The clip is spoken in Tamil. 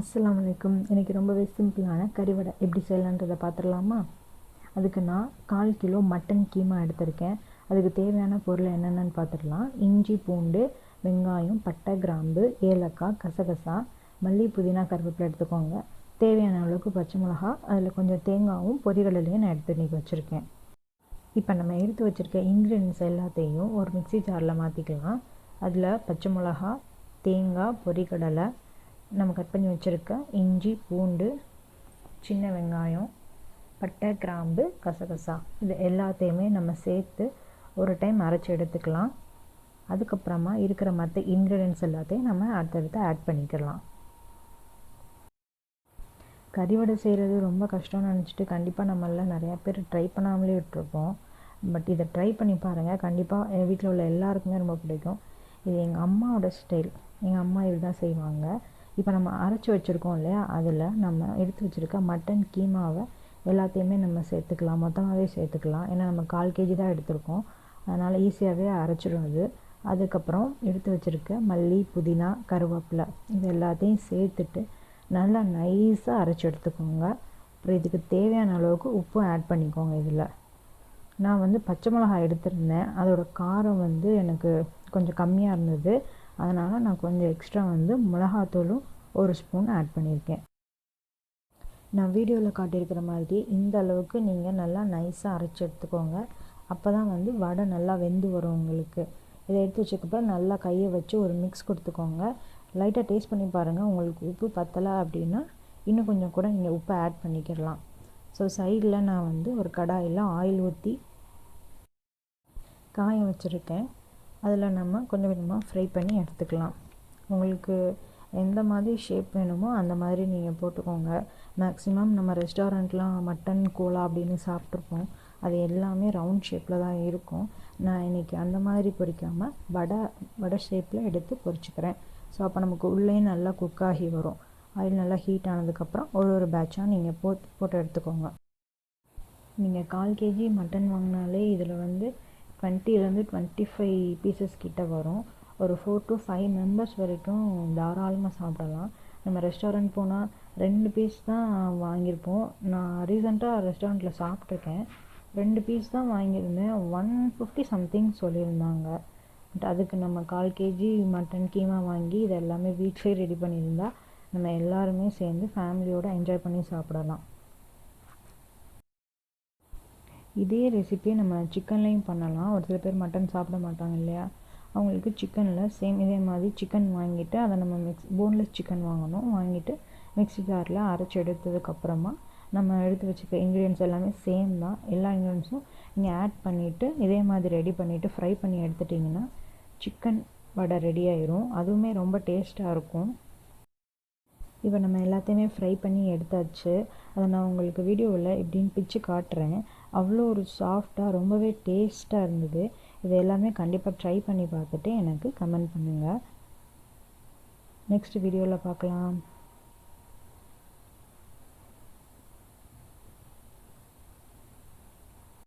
அஸ்லாம் வலைக்கும் எனக்கு ரொம்பவே சிம்பிளான கறிவடை எப்படி செய்யலான்றதை பார்த்துடலாமா? அதுக்கு நான் கால் கிலோ மட்டன் கீமா எடுத்திருக்கேன். அதுக்கு தேவையான பொருள் என்னென்னு பார்த்துடலாம். இஞ்சி பூண்டு வெங்காயம் பட்டை கிராம்பு ஏலக்காய் கசகசா மல்லி புதினா கருவேப்பிலை எடுத்துக்கோங்க. தேவையான அளவுக்கு பச்சை மிளகா அதில் கொஞ்சம் தேங்காயும் பொரிகடலையும் நான் எடுத்து இன்றைக்கி வச்சுருக்கேன். இப்போ நம்ம எடுத்து வச்சுருக்க இன்க்ரீடியன்ஸ் எல்லாத்தையும் ஒரு மிக்சி ஜாரில் மாற்றிக்கலாம் அதில் பச்சை மிளகா தேங்காய் பொரிகடலை நம்ம கட் பண்ணி வச்சுருக்க இஞ்சி பூண்டு சின்ன வெங்காயம் பட்டை கிராம்பு கசகசா. இது எல்லாத்தையுமே நம்ம சேர்த்து ஒரு டைம் அரைச்சி எடுத்துக்கலாம். அதுக்கப்புறமா இருக்கிற மற்ற இன்க்ரீடியன்ஸ் எல்லாத்தையும் நம்ம அடுத்தடுத்து ஆட் பண்ணிக்கலாம். கறிவடை செய்கிறது ரொம்ப கஷ்டம்னு நினச்சிட்டு கண்டிப்பாக நம்மள நிறையா பேர் ட்ரை பண்ணாமலே விட்டுருப்போம். பட் இதை ட்ரை பண்ணி பாருங்கள் கண்டிப்பாக என் வீட்டில் உள்ள எல்லாருக்குமே ரொம்ப பிடிக்கும். இது எங்கள் அம்மாவோட ஸ்டைல் எங்கள் அம்மா இது தான் செய்வாங்க. இப்போ நம்ம அரைச்சி வச்சுருக்கோம் இல்லையா? அதில் நம்ம எடுத்து வச்சுருக்க மட்டன் கீமாவை எல்லாத்தையுமே நம்ம சேர்த்துக்கலாம். மொத்தமாகவே சேர்த்துக்கலாம். ஏன்னா நம்ம கால் கேஜி தான் எடுத்திருக்கோம். அதனால் ஈஸியாகவே அரைச்சிடும் அது. அதுக்கப்புறம் எடுத்து வச்சுருக்க மல்லி புதினா கருவேப்பிலை இது எல்லாத்தையும் சேர்த்துட்டு நல்லா நைஸாக அரைச்சி எடுத்துக்கோங்க. அப்புறம் இதுக்கு தேவையான அளவுக்கு உப்பும் ஆட் பண்ணிக்கோங்க இதில். நான் வந்து பச்சை மிளகாய் எடுத்திருந்தேன். அதோட காரம் வந்து எனக்கு கொஞ்சம் கம்மியாக இருந்தது. அதனால் நான் கொஞ்சம் எக்ஸ்ட்ரா வந்து மிளகாத்தூளும் ஒரு ஸ்பூன் ஆட் பண்ணியிருக்கேன். நான் வீடியோவில் காட்டியிருக்கிற மாதிரி இந்த அளவுக்கு நீங்கள் நல்லா நைஸாக அரைச்சி எடுத்துக்கோங்க. அப்போ தான் வந்து வடை நல்லா வெந்து வரும் உங்களுக்கு. இதை எடுத்து வச்சக்கப்புறம் நல்லா கையை வச்சு ஒரு மிக்ஸ் கொடுத்துக்கோங்க. லைட்டாக டேஸ்ட் பண்ணி பாருங்கள் உங்களுக்கு உப்பு பத்தலை அப்படின்னா இன்னும் கொஞ்சம் கூட நீங்கள் உப்பை ஆட் பண்ணிக்கிடலாம். ஸோ சைடில் நான் வந்து ஒரு கடாயில் ஆயில் ஊற்றி காய வச்சுருக்கேன். அதில் நம்ம கொஞ்சம் கொஞ்சமாக ஃப்ரை பண்ணி எடுத்துக்கலாம். உங்களுக்கு எந்த மாதிரி ஷேப் வேணுமோ அந்த மாதிரி நீங்கள் போட்டுக்கோங்க. மேக்ஸிமம் நம்ம ரெஸ்டாரண்ட்லாம் மட்டன் கோலா அப்படின்னு சாப்பிட்ருப்போம் அது எல்லாமே ரவுண்ட் ஷேப்பில் தான் இருக்கும். நான் இன்றைக்கி அந்த மாதிரி பொரிக்காமல் வடை வடை ஷேப்பில் எடுத்து பொறிச்சிக்கிறேன். ஸோ அப்போ நமக்கு உள்ளே நல்லா குக் ஆகி வரும். ஆயில் நல்லா ஹீட் ஆனதுக்கப்புறம் ஒரு ஒரு பேட்சாக நீங்கள் போட்டு போட்டு எடுத்துக்கோங்க. நீங்கள் கால் கேஜி மட்டன் வாங்கினாலே இதில் வந்து டுவெண்ட்டிலேருந்து டுவெண்ட்டி ஃபைவ் பீசஸ் கிட்ட வரும். ஒரு ஃபோர் டு ஃபைவ் மெம்பர்ஸ் வரைக்கும் தாராளமாக சாப்பிடலாம். நம்ம ரெஸ்டாரண்ட் போனால் ரெண்டு பீஸ் தான் வாங்கியிருப்போம். நான் ரீசெண்டாக ரெஸ்டாரண்ட்டில் சாப்பிட்ருக்கேன் ரெண்டு பீஸ் தான் வாங்கியிருந்தேன். ஒன் ஃபிஃப்டி சம்திங் சொல்லியிருந்தாங்க. பட் அதுக்கு நம்ம கால் கேஜி மட்டன் கீமா வாங்கி இது எல்லாமே வீட்லேயே ரெடி பண்ணியிருந்தா நம்ம எல்லாருமே சேர்ந்து ஃபேமிலியோடு என்ஜாய் பண்ணி சாப்பிடலாம். இதே ரெசிபியை நம்ம சிக்கன்லேயும் பண்ணலாம். ஒரு சில பேர் மட்டன் சாப்பிட மாட்டாங்க இல்லையா? அவங்களுக்கு சிக்கனில் சேம் இதே மாதிரி சிக்கன் வாங்கிட்டு அதை நம்ம மிக்ஸ் போன்லெஸ் சிக்கன் வாங்கணும். வாங்கிட்டு மிக்ஸி ஜாரில் அரைச்சி எடுத்ததுக்கப்புறமா நம்ம எடுத்து வச்சுக்க இன்க்ரீடியன்ஸ் எல்லாமே சேம் தான். எல்லா இன்க்ரீடியன்ஸும் நீங்கள் ஆட் பண்ணிவிட்டு இதே மாதிரி ரெடி பண்ணிவிட்டு ஃப்ரை பண்ணி எடுத்துட்டிங்கன்னா சிக்கன் வடை ரெடி ஆயிரும். அதுவுமே ரொம்ப டேஸ்ட்டாக இருக்கும். இப்போ நம்ம எல்லாத்தையுமே ஃப்ரை பண்ணி எடுத்தாச்சு. அதை நான் உங்களுக்கு வீடியோவில் எப்படின்னு பிச்சு காட்டுறேன். அவ்வளோ ஒரு சாஃப்டாக ரொம்பவே டேஸ்ட்டாக இருந்தது. இது எல்லாமே கண்டிப்பாக ட்ரை பண்ணி பார்த்துட்டு எனக்கு கமெண்ட் பண்ணுங்கள் நெக்ஸ்ட் வீடியோவில் பார்க்கலாம்.